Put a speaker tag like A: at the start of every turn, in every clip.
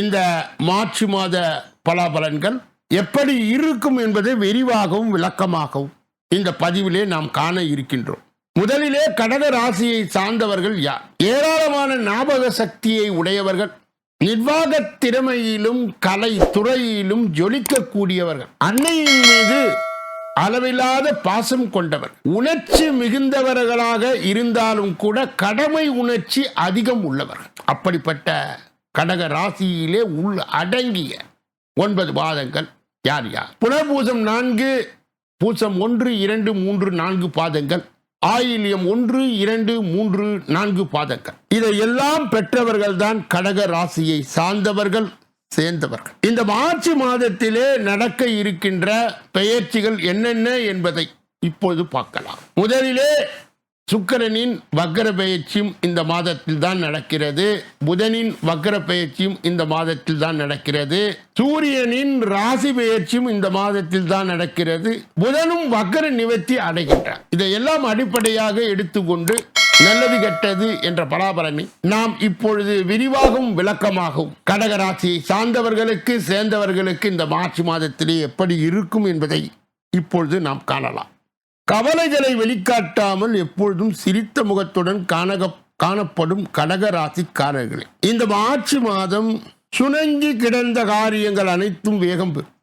A: இந்த மார்ச் மாத பலாபலன்கள் எப்படி இருக்கும் என்பதை விரிவாகவும் விளக்கமாகவும் இந்த பதிவிலே நாம் காண இருக்கின்றோம் முதலிலே கடக ராசியை சார்ந்தவர்கள் யார் ஏராளமான ஞாபக சக்தியை உடையவர்கள் நிர்வாக திறமையிலும் கலை துறையிலும் ஜொலிக்கக்கூடியவர்கள் அன்னையின் மீது அளவில்லாத பாசம் கொண்டவர் உணர்ச்சி மிகுந்தவர்களாக இருந்தாலும் கூட கடமை உணர்ச்சி அதிகம் உள்ளவர்கள் அப்படிப்பட்ட கடக ராசியிலே உள் அடங்கிய ஒன்பது பாதங்கள் யார் யார் புனர்பூசம் நான்கு பூசம் ஒன்று இரண்டு மூன்று நான்கு பாதங்கள் ஆயிலியம் ஒன்று இரண்டு மூன்று நான்கு பாதங்கள் இதை எல்லாம் பெற்றவர்கள் தான் கடக ராசியை சார்ந்தவர்கள் சேர்ந்தவர்கள் இந்த மார்ச் மாதத்திலே நடக்க இருக்கின்ற பெயர்ச்சிகள் என்னென்ன என்பதை இப்பொழுது பார்க்கலாம் முதலிலே சுக்கரனின் வக்கர பயிற்சியும் இந்த மாதத்தில் தான் நடக்கிறது புதனின் வக்கர பயிற்சியும் இந்த மாதத்தில் தான் நடக்கிறது சூரியனின் ராசி பயிற்சியும் இந்த மாதத்தில் தான் நடக்கிறது புதனும் வக்கர நிவர்த்தி அடைகின்றார் இதையெல்லாம் அடிப்படையாக எடுத்துக்கொண்டு நல்லது கெட்டது என்ற பராபரமி நாம் இப்பொழுது விரிவாகவும் விளக்கமாகவும் கடகராசி சார்ந்தவர்களுக்கு சேர்ந்தவர்களுக்கு இந்த மார்ச் மாதத்திலே எப்படி இருக்கும் என்பதை இப்பொழுது நாம் காணலாம் கவலைகளை வெளிக்காட்டாமல் எப்பொழுதும் சிரித்த முகத்துடன் காணக காணப்படும் கடகராசிக்காரர்களே இந்த மார்ச் மாதம் சுணங்கி கிடந்த காரியங்கள் அனைத்தும் வேகம் பெறும்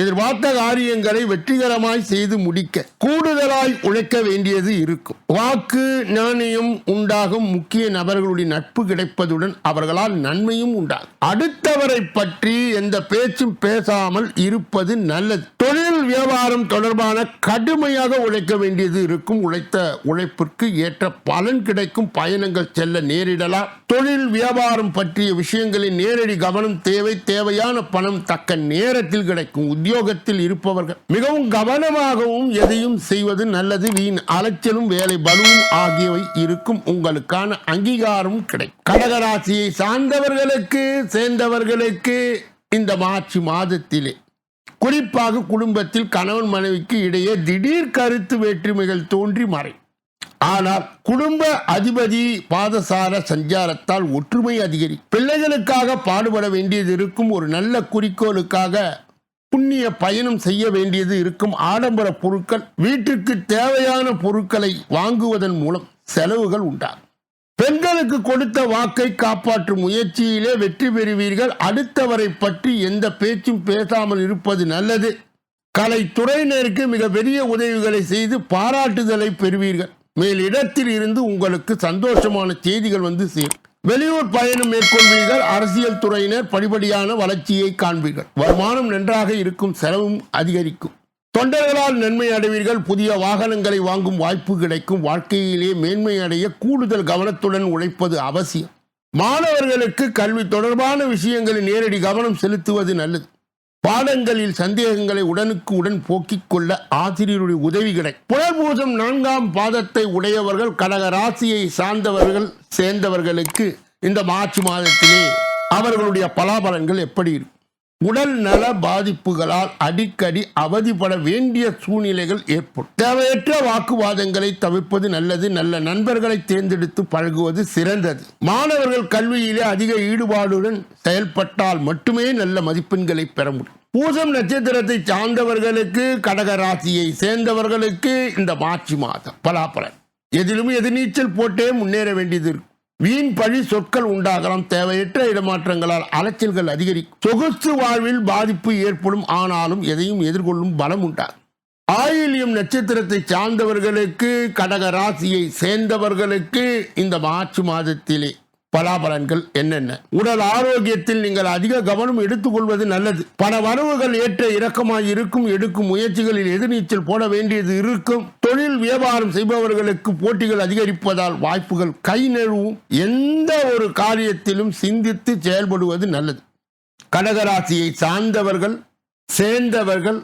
A: எதிர்பார்த்த காரியங்களை வெற்றிகரமாய் செய்து முடிக்க கூடுதலாய் உழைக்க வேண்டியது இருக்கும் வாக்கு நாணயம் உண்டாகும் முக்கிய நபர்களுடைய நட்பு கிடைப்பதுடன் அவர்களால் நன்மையும் உண்டாகும் அடுத்தவரை பற்றி எந்த பேச்சும் பேசாமல் இருப்பது நல்லது வியாபாரம் தொடர்பான கடுமையாக உழைக்க வேண்டியது இருக்கும் உழைத்த உழைப்பிற்கு ஏற்ற பலன் கிடைக்கும் பயணங்கள் செல்ல நேரிடலாம் தொழில் வியாபாரம் பற்றிய விஷயங்களில் நேரடி கவனம் தேவை தேவையான பணம் தக்க நேரத்தில் கிடைக்கும் உத்தியோகத்தில் இருப்பவர்கள் மிகவும் கவனமாகவும் எதையும் செய்வது நல்லது வீண் அலைச்சலும் வேலை பலுவும் ஆகியவை இருக்கும் உங்களுக்கான அங்கீகாரம் கிடைக்கும் கடகராசியை சார்ந்தவர்களுக்கு சேர்ந்தவர்களுக்கு இந்த மார்ச் மாதத்திலே குறிப்பாக குடும்பத்தில் கணவன் மனைவிக்கு இடையே திடீர் கருத்து வேற்றுமைகள் தோன்றி மறை ஆனால் குடும்ப அதிபதி பாதசார சஞ்சாரத்தால் ஒற்றுமை அதிகரி பிள்ளைகளுக்காக பாடுபட வேண்டியது இருக்கும் ஒரு நல்ல குறிக்கோளுக்காக புண்ணிய பயணம் செய்ய வேண்டியது இருக்கும் ஆடம்பர பொருட்கள் வீட்டிற்கு தேவையான பொருட்களை வாங்குவதன் மூலம் செலவுகள் உண்டாகும் பெண்களுக்கு கொடுத்த வாக்கை காப்பாற்றும் முயற்சியிலே வெற்றி பெறுவீர்கள் அடுத்தவரை பற்றி எந்த பேச்சும் பேசாமல் இருப்பது நல்லது கலைத்துறையினருக்கு மிக பெரிய உதவிகளை செய்து பாராட்டுதலை பெறுவீர்கள் மேலிடத்தில் இருந்து உங்களுக்கு சந்தோஷமான செய்திகள் வந்து சேரும் வெளியூர் பயணம் மேற்கொள்வீர்கள் அரசியல் துறையினர் படிப்படியான வளர்ச்சியை காண்பீர்கள் வருமானம் நன்றாக இருக்கும் செலவும் அதிகரிக்கும் தொண்டர்களால் நன்மை அடைவீர்கள் புதிய வாகனங்களை வாங்கும் வாய்ப்பு கிடைக்கும் வாழ்க்கையிலே மேன்மை அடைய கூடுதல் கவனத்துடன் உழைப்பது அவசியம் மாணவர்களுக்கு கல்வி தொடர்பான விஷயங்களில் நேரடி கவனம் செலுத்துவது நல்லது பாடங்களில் சந்தேகங்களை உடனுக்கு உடன் போக்கிக் கொள்ள ஆசிரியருடைய உதவி கிடை புலர்பூசம் நான்காம் பாதத்தை உடையவர்கள் கடக ராசியை சார்ந்தவர்கள் சேர்ந்தவர்களுக்கு இந்த மார்ச் மாதத்திலே அவர்களுடைய பலாபலன்கள் எப்படி இருக்கும் உடல் நல பாதிப்புகளால் அடிக்கடி அவதிப்பட வேண்டிய சூழ்நிலைகள் ஏற்படும் தேவையற்ற வாக்குவாதங்களை தவிர்ப்பது நல்லது நல்ல நண்பர்களை தேர்ந்தெடுத்து பழகுவது சிறந்தது மாணவர்கள் கல்வியிலே அதிக ஈடுபாடுடன் செயல்பட்டால் மட்டுமே நல்ல மதிப்பெண்களை பெற முடியும் பூசம் நட்சத்திரத்தை சார்ந்தவர்களுக்கு கடக சேர்ந்தவர்களுக்கு இந்த மார்ச் மாதம் பலாபலன் எதிலும் எதிர்நீச்சல் போட்டே முன்னேற வேண்டியது இருக்கும் வீண் பழி சொற்கள் உண்டாகலாம் தேவையற்ற இடமாற்றங்களால் அலைச்சல்கள் அதிகரிக்கும் சொகுசு வாழ்வில் பாதிப்பு ஏற்படும் ஆனாலும் எதையும் எதிர்கொள்ளும் பலம் உண்டாகும் ஆயிலியம் நட்சத்திரத்தை சார்ந்தவர்களுக்கு கடக ராசியை சேர்ந்தவர்களுக்கு இந்த மார்ச் மாதத்திலே பலாபலன்கள் என்னென்ன உடல் ஆரோக்கியத்தில் நீங்கள் அதிக கவனம் எடுத்துக்கொள்வது நல்லது பல வரவுகள் ஏற்ற இறக்கமாக இருக்கும் எடுக்கும் முயற்சிகளில் எதிர்நீச்சல் போட வேண்டியது இருக்கும் தொழில் வியாபாரம் செய்பவர்களுக்கு போட்டிகள் அதிகரிப்பதால் வாய்ப்புகள் கை நழுவும் எந்த ஒரு காரியத்திலும் சிந்தித்து செயல்படுவது நல்லது கடகராசியை சார்ந்தவர்கள் சேர்ந்தவர்கள்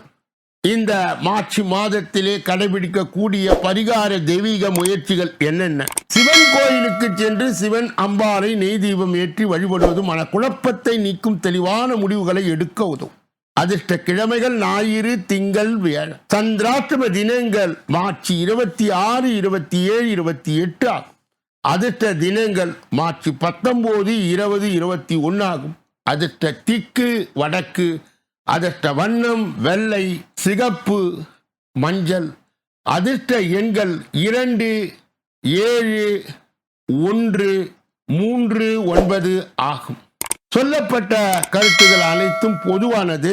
A: இந்த மார்ச் மாதத்திலே கடைபிடிக்கக்கூடிய பரிகார தெய்வீக முயற்சிகள் என்னென்ன சிவன் கோயிலுக்கு சென்று சிவன் அம்பாரை நெய் தீபம் ஏற்றி வழிபடுவது மன குழப்பத்தை நீக்கும் தெளிவான முடிவுகளை எடுக்க உதவும் அதிர்ஷ்ட கிழமைகள் ஞாயிறு திங்கள் வியாழன் சந்திராஷ்டம தினங்கள் மார்ச் இருபத்தி ஆறு இருபத்தி ஏழு இருபத்தி எட்டு ஆகும் அதிர்ஷ்ட தினங்கள் மார்ச் பத்தொன்பது இருபது இருபத்தி ஒன்று ஆகும் அதிர்ஷ்ட திக்கு வடக்கு அதர்ஷ்ட வண்ணம் வெள்ளை சிகப்பு மஞ்சள் அதிர்ஷ்ட எண்கள் இரண்டு ஏழு ஒன்று மூன்று ஒன்பது ஆகும் சொல்லப்பட்ட கருத்துகள் அனைத்தும் பொதுவானது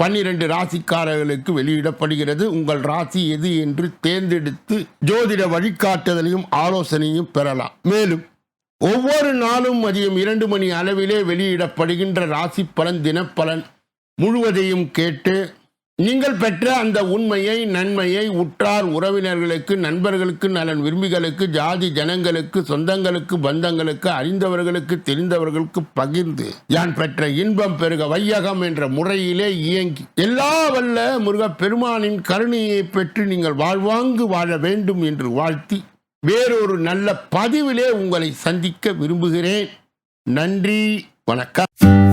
A: பன்னிரண்டு ராசிக்காரர்களுக்கு வெளியிடப்படுகிறது உங்கள் ராசி எது என்று தேர்ந்தெடுத்து ஜோதிட வழிகாட்டுதலையும் ஆலோசனையும் பெறலாம் மேலும் ஒவ்வொரு நாளும் மதியம் இரண்டு மணி அளவிலே வெளியிடப்படுகின்ற ராசி பலன் தினப்பலன் முழுவதையும் கேட்டு நீங்கள் பெற்ற அந்த உண்மையை நன்மையை உற்றார் உறவினர்களுக்கு நண்பர்களுக்கு நலன் விரும்பிகளுக்கு ஜாதி ஜனங்களுக்கு சொந்தங்களுக்கு பந்தங்களுக்கு அறிந்தவர்களுக்கு தெரிந்தவர்களுக்கு பகிர்ந்து யான் பெற்ற இன்பம் பெருக வையகம் என்ற முறையிலே இயங்கி எல்லா வல்ல முருக பெருமானின் கருணையை பெற்று நீங்கள் வாழ்வாங்கு வாழ வேண்டும் என்று வாழ்த்தி வேறொரு நல்ல பதிவிலே உங்களை சந்திக்க விரும்புகிறேன் நன்றி வணக்கம்